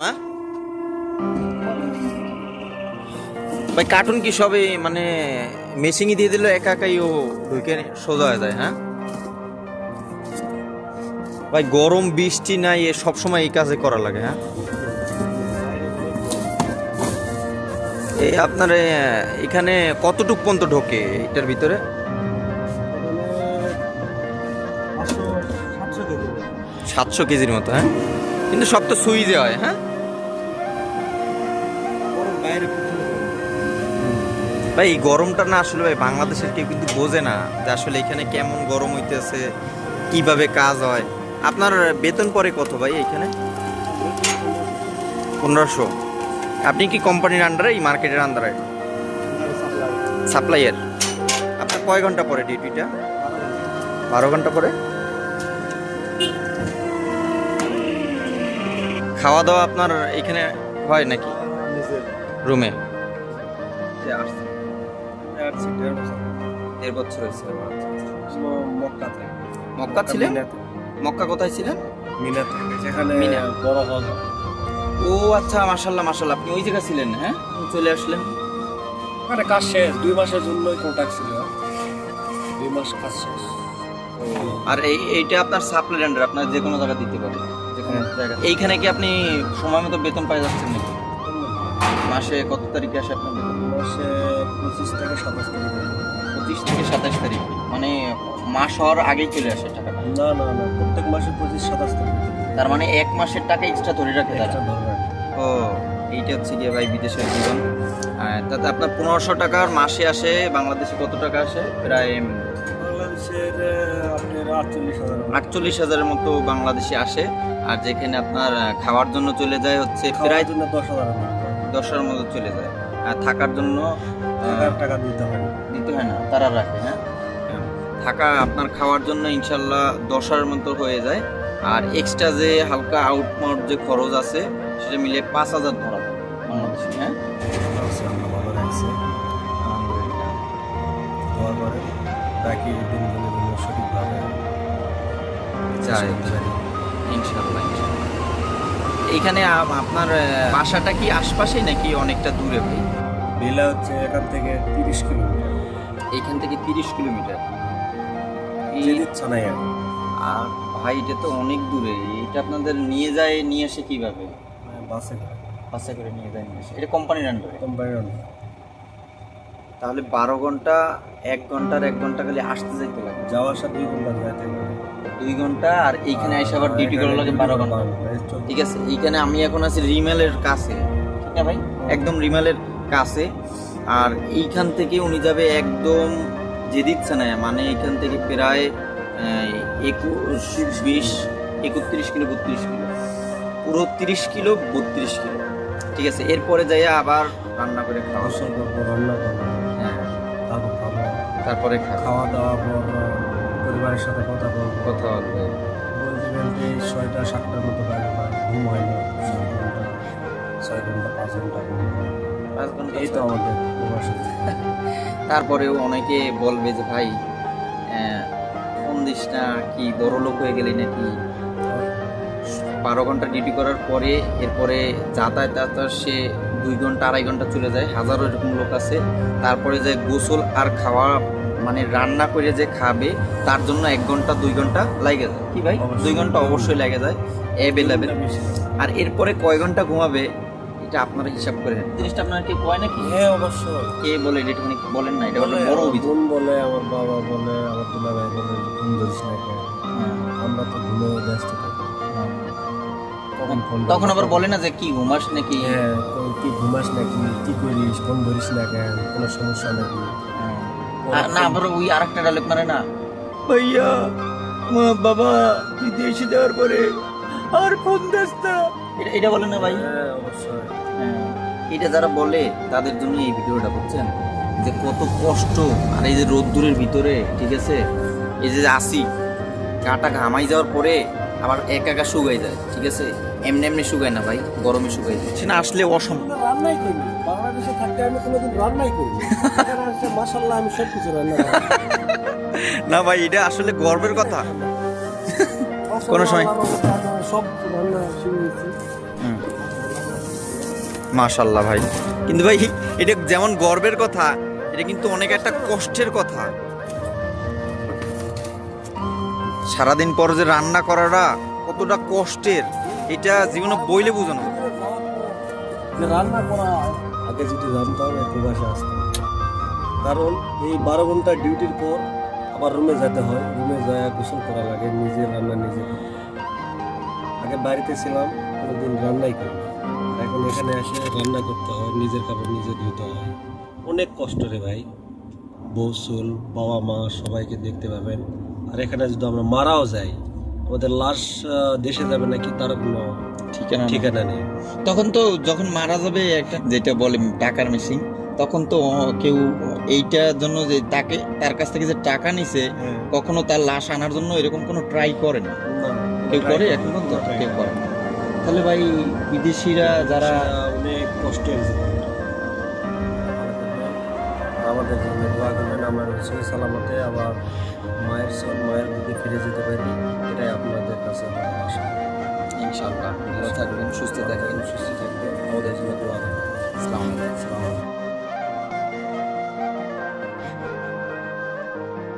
হ্যাঁ? ভাই কার্টুন কি সবে মানে মেশিংই দিয়ে দিল একা একাই ও ঢুকে সোজা হয়ে যায় হ্যাঁ? ভাই গরম বৃষ্টি নাই এ সবসময় এই কাজে করা লাগে হ্যাঁ? এই আপনার এখানে কতটুক পর্যন্ত ঢোকে এটার ভিতরে? সাতশো কেজির মতো হ্যাঁ? কিন্তু সব তো সুইজে হয় হ্যাঁ? ভাই এই গরমটা না আসলে ভাই বাংলাদেশের কেউ কিন্তু বোঝে না যে আসলে এখানে কেমন গরম হইতেছে কীভাবে কাজ হয়। আপনার বেতন পরে কত ভাই এখানে? পনেরোশো। আপনি কি কোম্পানির আন্ডারে এই মার্কেটের আন্ডারে সাপ্লাইয়ের আপনার কয় ঘণ্টা পরে ডিউটিটা বারো ঘণ্টা পরে? খাওয়া দাওয়া আপনার এখানে হয় নাকি? রুমে দেড় বছর। হয়েছে মক্কা ছিলেন? মক্কা কোথায় ছিলেন? যেখানে মিনা। বড় হল। ও আচ্ছা মাশাল্লাহ মাশাল্লাহ আপনি ওই জায়গায় ছিলেন হ্যাঁ? চলে আসলেন। ওখানে কাজ শেষ। দুই মাসের জন্যই কন্ট্যাক্ট ছিল। দুই মাস কাজ শেষ। আর এই এইটা আপনার সাপ্লিমেন্টার আপনার যে কোনো জায়গা দিতে পারেন যে এইখানে কি আপনি সময় মতো বেতন পাই যাচ্ছেন নাকি? মাসে কত তারিখে আসে আপনার মাসে পঁচিশ থেকে সাতাশ তারিখ। পঁচিশ থেকে সাতাশ তারিখ। মানে মাস হওয়ার আগেই চলে আসে টাকাটা না না না প্রত্যেক মাসে পঁচিশ সাতাশ তারিখ। তার মানে এক মাসের টাকা এক্সট্রা ধরে রাখে তারা। ও এইটা হচ্ছে গিয়ে ভাই বিদেশের জীবন। তাতে আপনার পনেরোশো টাকার মাসে আসে বাংলাদেশে কত টাকা আসে? প্রায় বাংলাদেশের আপনার আটচল্লিশ হাজার আটচল্লিশ হাজারের মতো বাংলাদেশে আসে। আর যেখানে আপনার খাওয়ার জন্য চলে যায় হচ্ছে প্রায় দশ হাজার দশের মতো চলে যায়। আর থাকার জন্য টাকা দিতে হয়। দিতে হয় না তারা রাখে হ্যাঁ থাকা আপনার খাওয়ার জন্য ইনশাল্লাহ দশার মতো হয়ে যায়। আর এক্সট্রা যে হালকা আউটমাউট যে খরচ আছে সেটা মিলে পাঁচ হাজার ধরা হয় বাংলাদেশে হ্যাঁ? ভালো রাখছি আলহামদুলিল্লাহ। বাকি দিনগুলো সঠিকভাবে চাই। শেষ করতে পারি। ইনশাল্লাহ। আপ- আপনার বাসাটা কি আশপাশেই নাকি অনেকটা দূরে ভাই? বেলা হচ্ছে এখান থেকে তিরিশ কিলোমিটার। এখান থেকে তিরিশ কিলোমিটার। আর ভাই এটা তো অনেক দূরে। এটা আপনাদের নিয়ে যায় নিয়ে আসে কীভাবে? মানে বাসে বাসে করে নিয়ে যায় নিয়ে আসে। এটা কোম্পানির আন্ডারে কোম্পানির under। তাহলে বারো ঘণ্টা এক ঘণ্টার এক ঘণ্টা খালি আসতে যাইতে লাগে। যাওয়া আসা দুই ঘণ্টা যাইতে লাগে। দুই ঘণ্টা আর এইখানে এসে আবার ডিউটি করা লাগে বারো ঘণ্টা। ঠিক আছে? এইখানে আমি এখন আছি রিমেলের কাছে। ঠিক না ভাই? একদম রিমেলের কাছে। আর এইখান থেকে উনি যাবে একদম যে দিচ্ছে না মানে এখান থেকে প্রায় একুশ বিশ একত্রিশ কিলো বত্রিশ কিলো। পুরো তিরিশ কিলো বত্রিশ কিলো। ঠিক আছে? এরপরে যাইয়া আবার রান্না করে খাওয়া। রান্না করব। হ্যাঁ। তারপর খাওয়া দাওয়া পরিবারের সাথে কথা বলব। কথা বলবে বলতে বলতে ছয়টা সাতটার মতো হয় ঘুম হয় না ছয় ঘণ্টা ছয় ঘণ্টা পাঁচ ঘণ্টা ঘুম হয়। পাঁচ ঘণ্টা এই তো আমাদের প্রবাসী তারপরেও অনেকে বলবে যে ভাই আহ, ফোন দিস না কি বড় লোক হয়ে গেলি নাকি? বারো ঘণ্টা ডিউটি করার পরে এরপরে যাতায়াত যাতায়াত সে দুই ঘণ্টা আড়াই ঘণ্টা চলে যায়। হাজারো এরকম লোক আছে। তারপরে যে গোসল আর খাওয়া মানে রান্না করে যে খাবে তার জন্য এক ঘণ্টা দুই ঘণ্টা লাগে যায়। কি ভাই? দুই ঘণ্টা অবশ্যই লাগে যায়। অ্যাভেলেবেল আর এরপরে কয় ঘণ্টা ঘুমাবে এটা আপনারা হিসাব করে নেন। জিনিসটা আপনারা কি কয় নাকি? হ্যাঁ অবশ্যই। কে বলে এটা একটুখানি বলেন না এটা বলে, বড় আমার অভিযোগ বলে আমার বাবা বলে আমার দুলা ভাই বলে ঘুম ধরিস না আমরা তো ঘুমে ব্যস্ত থাকি। তখন আবার বলে না যে কি ঘুমাস নাকি? হ্যাঁ কি ঘুমাস নাকি কি করিস ফোন ধরিস না কেন কোনো সমস্যা নাকি হ্যাঁ। আর না আবার ওই আরেকটা ডায়লগ মানে না? ভাইয়া মা বাবা বিদেশে যাওয়ার পরে আর ফোন দিস না। এটা বলে না ভাই? হ্যাঁ অবশ্যই। হ্যাঁ। এটা যারা বলে তাদের জন্য এই ভিডিওটা বুঝছেন? যে কত কষ্ট আর এই যে রোদ্দুরের ভিতরে ঠিক আছে? এই যে আসি গাটা ঘামাই যাওয়ার পরে আবার এক একা শুকাই যায় ঠিক আছে? এমনি এমনি শুকায় না ভাই গরমে শুকাই যায়। সে না আসলে অসম্ভব। রান্নাই করিনি বাংলাদেশে থাকতে আমি কোনোদিন রান্নাই করিনি মাসাল্লাহ আমি সব কিছু রান্না করি। না ভাই এটা আসলে গর্বের কথা। কোনো সময়- সব রান্না শিখেছি মাশাল্লাহ ভাই। কিন্তু ভাই এটা যেমন গর্বের কথা এটা কিন্তু অনেক একটা কষ্টের কথা। সারাদিন পর যে রান্না করাটা কতটা কষ্টের, এটা জীবনে বইলে বোঝানো না। যে রান্না করা আগে যদি জানতাম প্রবাসে আসতাম কারণ এই বারো ঘণ্টা ডিউটির পর আবার রুমে যেতে হয়। রুমে যায় গোসল করা লাগে নিজের রান্না নিজে আগে বাড়িতে ছিলাম, কোনোদিন রান্নাই করি এখন এখানে এসে রান্না করতে হয়, নিজের কাপড় নিজে ধুতে হয়। অনেক কষ্ট রে ভাই। বউ বাবা মা সবাইকে দেখতে পাবেন। আর এখানে যদি আমরা মারাও যাই আমাদের লাশ দেশে যাবে নাকি তার কোনো ঠিকানা ঠিকানা নেই। তখন তো যখন মারা যাবে একটা যেটা বলে টাকার মেশিন তখন তো কেউ এইটার জন্য যে তাকে তার কাছ থেকে যে টাকা নিছে কখনো তার লাশ আনার জন্য এরকম কোনো ট্রাই করে না। কেউ করে এখন পর্যন্ত কেউ করে না। তাহলে ভাই বিদেশিরা যারা অনেক জীবন আমাদের আমার রসুল সালামতে আবার মায়ের সব মায়ের বুকে ফিরে যেতে পারি এটাই আপনাদের কাছে আমার ইনশাআল্লাহ। ভালো থাকবেন সুস্থ থাকবেন সুস্থ থাকবেন। আমাদের জন্য দোয়া